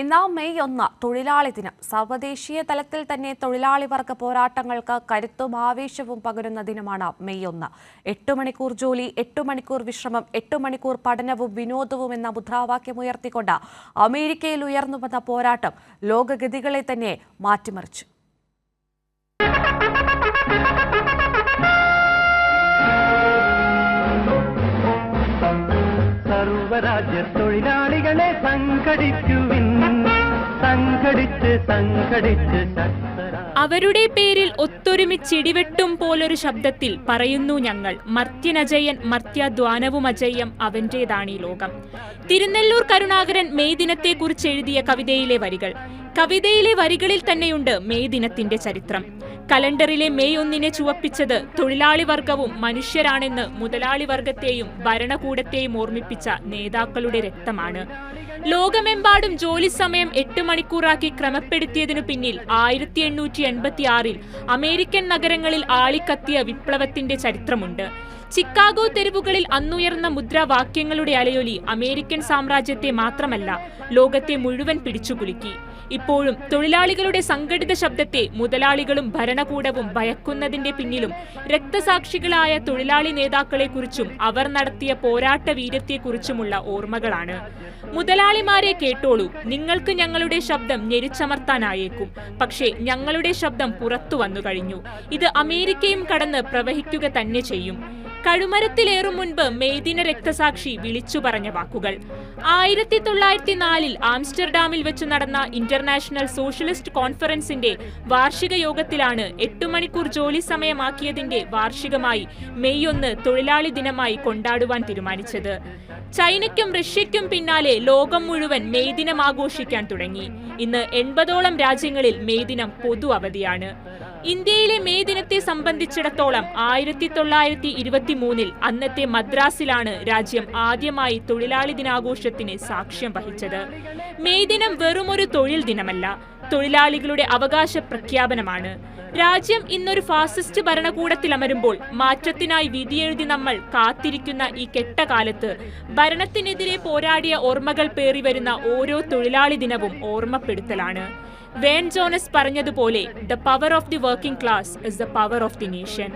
ഇന്ന് മെയ് ഒന്ന് തൊഴിലാളി ദിനം. സർവദേശീയ തലത്തിൽ തന്നെ തൊഴിലാളി വർഗ പോരാട്ടങ്ങൾക്ക് കരുത്തും ആവേശവും പകരുന്ന ദിനമാണ് മെയ് ഒന്ന്. എട്ട് മണിക്കൂർ ജോലി എട്ട് മണിക്കൂർ വിശ്രമം എട്ട് മണിക്കൂർ പഠനവും വിനോദവും എന്ന മുദ്രാവാക്യം ഉയർത്തിക്കൊണ്ട് അമേരിക്കയിൽ ഉയർന്നു വന്ന പോരാട്ടം ലോകഗതികളെ തന്നെ മാറ്റിമറിച്ചു. സർവരാജ്യ തൊഴിലാളികളെ സംഘടിച്ച് അവരുടെ പേരിൽ ഒത്തൊരുമിച്ചിടിവെട്ടും പോലൊരു ശബ്ദത്തിൽ പറയുന്നു ഞങ്ങൾ. മർത്യനജയൻ മർത്യാധ്വാനവും അജയ്യം മർത്യാധ്വാനവുമജയ്യം ഈ ലോകം. തിരുനെല്ലൂർ കരുണാകരൻ മെയ് ദിനത്തെക്കുറിച്ച് എഴുതിയ കവിതയിലെ വരികൾ. കവിതയിലെ വരികളിൽ തന്നെയുണ്ട് മെയ് ദിനത്തിന്റെ ചരിത്രം. കലണ്ടറിലെ മെയ് ഒന്നിനെ ചുവപ്പിച്ചത് തൊഴിലാളി വർഗവും മനുഷ്യരാണെന്ന് മുതലാളി വർഗത്തെയും ഭരണകൂടത്തെയും ഓർമ്മിപ്പിച്ച നേതാക്കളുടെ രക്തമാണ്. ലോകമെമ്പാടും ജോലി സമയം എട്ട് മണിക്കൂറാക്കി ക്രമപ്പെടുത്തിയതിനു പിന്നിൽ ആയിരത്തി എണ്ണൂറ്റി എൺപത്തി അമേരിക്കൻ നഗരങ്ങളിൽ ആളിക്കത്തിയ വിപ്ലവത്തിന്റെ ചരിത്രമുണ്ട്. ചിക്കാഗോ തെരുവുകളിൽ അന്നുയർന്ന മുദ്രാവാക്യങ്ങളുടെ അലയൊലി അമേരിക്കൻ സാമ്രാജ്യത്തെ മാത്രമല്ല ലോകത്തെ മുഴുവൻ പിടിച്ചുകുലുക്കി. ഇപ്പോഴും തൊഴിലാളികളുടെ സംഘടിത ശബ്ദത്തെ മുതലാളികളും ഭരണകൂടവും ഭയക്കുന്നതിന്റെ പിന്നിലും രക്തസാക്ഷികളായ തൊഴിലാളി നേതാക്കളെക്കുറിച്ചും അവർ നടത്തിയ പോരാട്ട വീര്യത്തെക്കുറിച്ചുമുള്ള ഓർമ്മകളാണ്. മുതലാളിമാരെ കേട്ടോളൂ നിങ്ങൾക്ക് ഞങ്ങളുടെ ശബ്ദം ഞെരിച്ചമർത്താനായേക്കും. പക്ഷേ ഞങ്ങളുടെ ശബ്ദം പുറത്തു വന്നു കഴിഞ്ഞു ഇത് അമേരിക്കയും കടന്ന് പ്രവഹിക്കുക തന്നെ ചെയ്യും. കഴുമരത്തിലേറും മുൻപ് മെയ്ദിന രക്തസാക്ഷി വിളിച്ചു പറഞ്ഞ വാക്കുകൾ. ആയിരത്തി തൊള്ളായിരത്തി നാലിൽ ആംസ്റ്റർഡാമിൽ വെച്ച് നടന്ന ഇന്റർനാഷണൽ സോഷ്യലിസ്റ്റ് കോൺഫറൻസിന്റെ വാർഷിക യോഗത്തിലാണ് എട്ടു മണിക്കൂർ ജോലി സമയമാക്കിയതിന്റെ വാർഷികമായി മെയ് ഒന്ന് തൊഴിലാളി ദിനമായി കൊണ്ടാടുവാൻ തീരുമാനിച്ചത്. ചൈനയ്ക്കും റഷ്യയ്ക്കും പിന്നാലെ ലോകം മുഴുവൻ മെയ് ദിനം ആഘോഷിക്കാൻ തുടങ്ങി. ഇന്ന് എൺപതോളം രാജ്യങ്ങളിൽ മെയ് ദിനം പൊതു അവധിയാണ് ഇന്ത്യയിലെ മെയ് ദിനത്തെ സംബന്ധിച്ചിടത്തോളം ആയിരത്തി തൊള്ളായിരത്തി ഇരുപത്തി മൂന്നിൽ അന്നത്തെ മദ്രാസിലാണ് രാജ്യം ആദ്യമായി തൊഴിലാളി ദിനാഘോഷത്തിന് സാക്ഷ്യം വഹിച്ചത്. മെയ് ദിനം വെറുമൊരു തൊഴിൽ ദിനമല്ല തൊഴിലാളികളുടെ അവകാശ പ്രഖ്യാപനമാണ്. രാജ്യം ഇന്നൊരു ഫാസിസ്റ്റ് ഭരണകൂടത്തിൽ ഭരണകൂടത്തിലമരുമ്പോൾ മാറ്റത്തിനായി വിധിയെഴുതി നമ്മൾ കാത്തിരിക്കുന്ന ഈ കെട്ട കാലത്ത് ഭരണത്തിനെതിരെ പോരാടിയ ഓർമ്മകൾ പേറി വരുന്ന ഓരോ തൊഴിലാളി ദിനവും ഓർമ്മപ്പെടുത്തലാണ്. വേൻ ജോനസ് പറഞ്ഞതുപോലെ the power of the working class is the power of the nation.